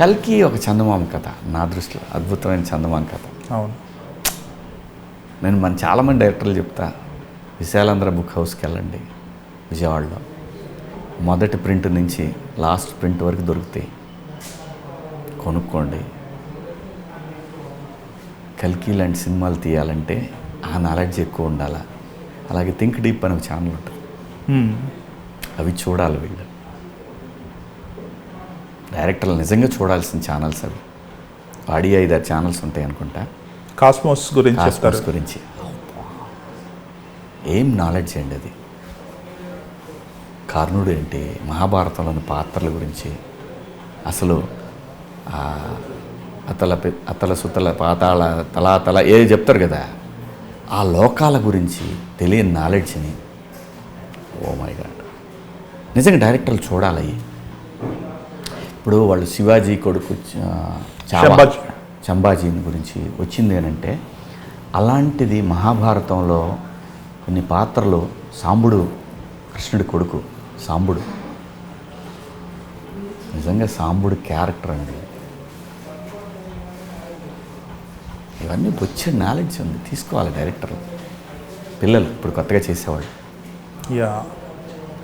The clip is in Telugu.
కల్కి ఒక చందమామ కథ నా దృష్టిలో అద్భుతమైన చందమామ కథ. అవును. నేను మన చాలామంది డైరెక్టర్లు చెప్తా విశాలాంధ్ర బుక్ హౌస్కి వెళ్ళండి విజయవాడలో. మొదటి ప్రింట్ నుంచి లాస్ట్ ప్రింట్ వరకు దొరుకుతాయి కొనుక్కోండి. కల్కి లాంటి సినిమాలు తీయాలంటే ఆ నాలెడ్జ్ ఎక్కువ ఉండాలా? అలాగే థింక్ డీప్ అనే ఒక ఛానల్ ఉంటుంది. అవి చూడాలి వీళ్ళు. డైరెక్టర్లు నిజంగా చూడాల్సిన ఛానల్స్ అవి. ఆడియో ఐదారు ఛానల్స్ ఉంటాయి అనుకుంటా. కాస్మోస్ గురించి కాస్మోస్ గురించి. ఏం నాలెడ్జ్ అండి అది? కర్ణుడు ఏంటి? మహాభారతంలోని పాత్రల గురించి. అసలు అతల అతల సుతల పాతాళ తలా తల ఏది చెప్తారు కదా? ఆ లోకాల గురించి తెలియని నాలెడ్జ్ని ఓ మై గాడ్ నిజంగా డైరెక్టర్లు చూడాలి. ఇప్పుడు వాళ్ళు శివాజీ కొడుకు. చంబాజీని గురించి వచ్చింది ఏంటంటే అలాంటిది మహాభారతంలో కొన్ని పాత్రలు సాంబుడు కృష్ణుడి కొడుకు సాంబుడు. నిజంగా సాంబుడు క్యారెక్టర్ అండి. ఇవన్నీ వచ్చే నాలెడ్జ్ ఉంది. తీసుకోవాలి డైరెక్టర్ పిల్లలు ఇప్పుడు కొత్తగా చేసేవాళ్ళు. యా.